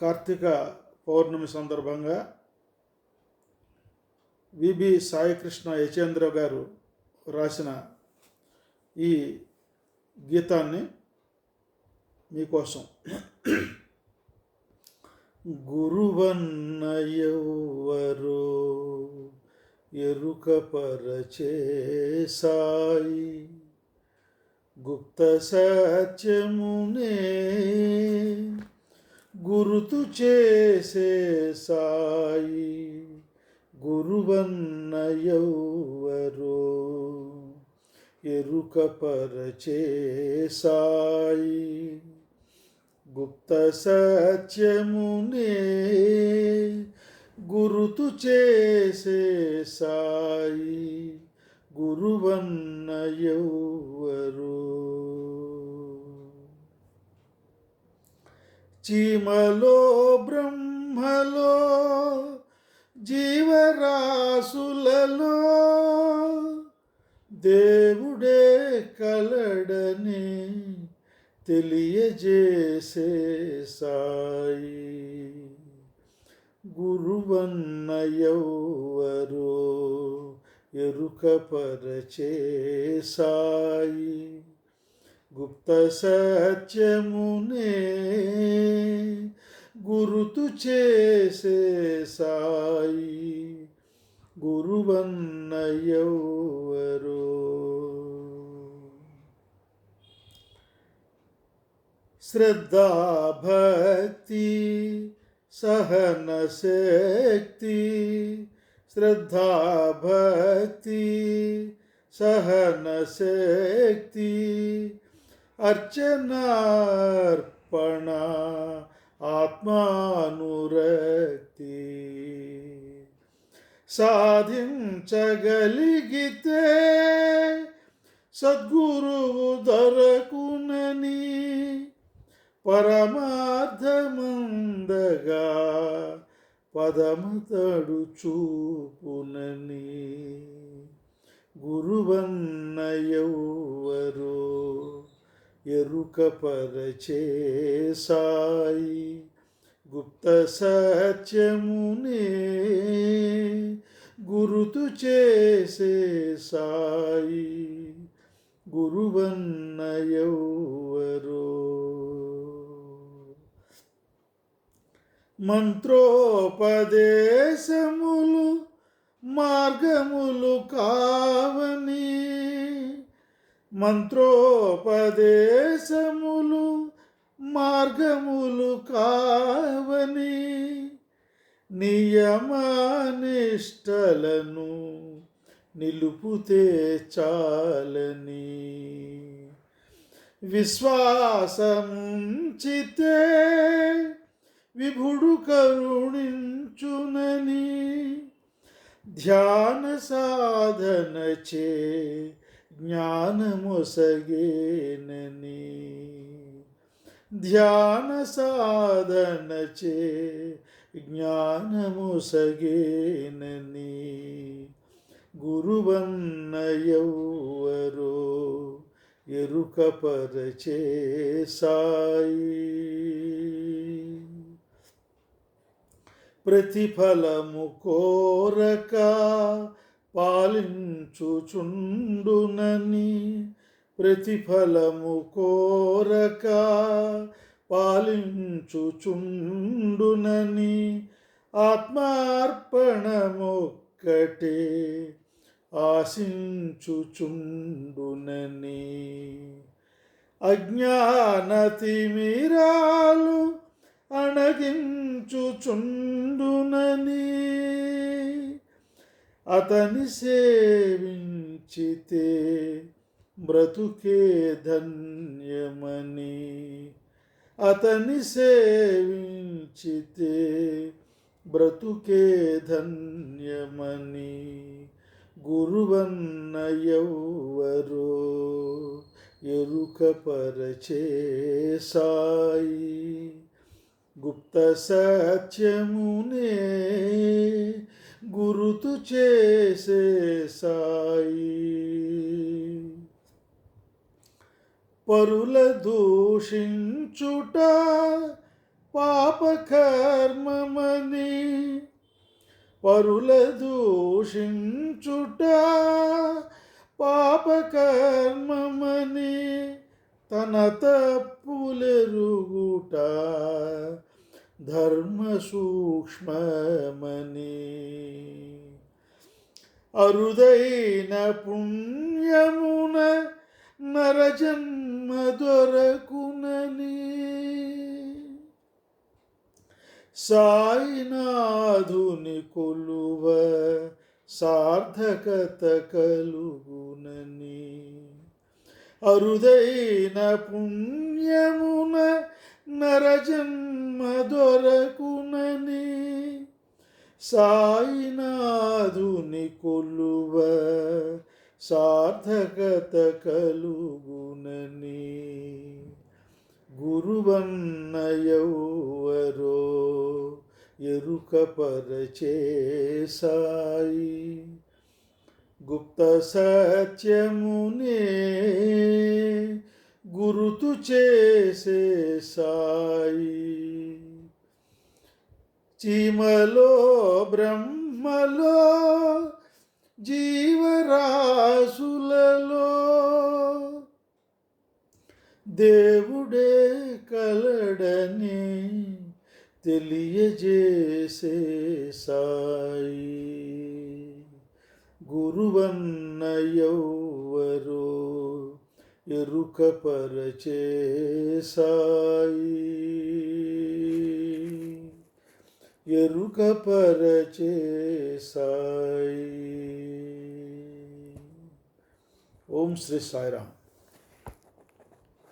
కార్తీక పౌర్ణమి సందర్భంగా విబి సాయికృష్ణ యచేంద్ర గారు రాసిన ఈ గీతాన్ని మీకోసం. గురువన్నయ్యవరు ఎరుక పరచే సాయి గుప్త సత్యమునే గురుతు చేసే సాయి గురువన్నయ్యవరో ఎరుకపరచే సాయి గుప్త సత్యమునే. గురుతు చేసే సాయి గురువన్నయ్యవరో చీమలో బ్రహ్మలో జీవరాశులలో దేవుడే కలడని తెలియజేసే సాయి. గురువన్నయ్యవరో ఎరుకపరచే సాయి. గుప్త సత్యమునే గురుతు చేసే సాయి గురువన్నయ్యవరో శ్రద్ధా భక్తి సహన శక్తి శ్రద్ధా భక్తి సహన శక్తి అర్చనార్పణ ఆత్మానురక్తి సాధించగలిగితే సద్గురువు దొరకునని పరమార్థమందగా పదమతడు చూపునని. గురువన్నయ్యవరో ఎరుకపరచే సాయి గుప్త సత్యమునే గురుతు చేసే సాయి గురువన్నయ్యవరో మంత్రోపదేశములు మార్గములు కావని మంత్రోపదేశములు మార్గములు కావని నియమనిష్టలను నిలుపుతే చాలని. విశ్వాసముంచితే విభుడు కరుణించునని ధ్యాన సాధనచే జ్ఞానముసగేనని ధ్యాన సాధన చే జ్ఞానముసగేనని గురువన్నయ్యవరో ఎరుకపరచే సాయి. ప్రతిఫలము కోరక పాలించుచుండునని ప్రతిఫలము కోరక పాలించుచుండునని ఆత్మార్పణమొక్కటే ఆశించుచుండునని. అజ్ఞానతిమిరాలు అణగించుచుండునని. అతని సేవించితే బ్రతుకే ధన్యమని. అతని సేవించితే బ్రతుకే ధన్యమని. గురువన్న గురువన్నయ్యవరో ఎరుకపరచే సాయి గుప్త సత్యమునే గురుతు చేసే సాయి. పరుల దూషించుట పాపకర్మమని పరుల దూషించుట పాపకర్మమని తన తప్పులెరుగుట. ధర్మ సూక్ష్మమని అరుదైన పుణ్యమున నరజన్మ దొరకునని. సాయినాథుని కొలువ సార్థకత కలుగునని. అరుదైన పుణ్యమున నరజన్మ దొరకునని సాయినాథుని కొలువ సార్థకత కలుగునని. గురువన్నయవరో ఎరుక పరచే సాయి. గుప్త సత్యమునే గురుతు చేసే సాయి. చీమలో బ్రహ్మలో జీవరాశులలో దేవుడే కలడని తెలియజేసే సాయి. గురువన్న ఎవ్వరో ఎరుక పరచే సాయి ఎరుక పరచే సాయి ఓం శ్రీ సాయిరామ్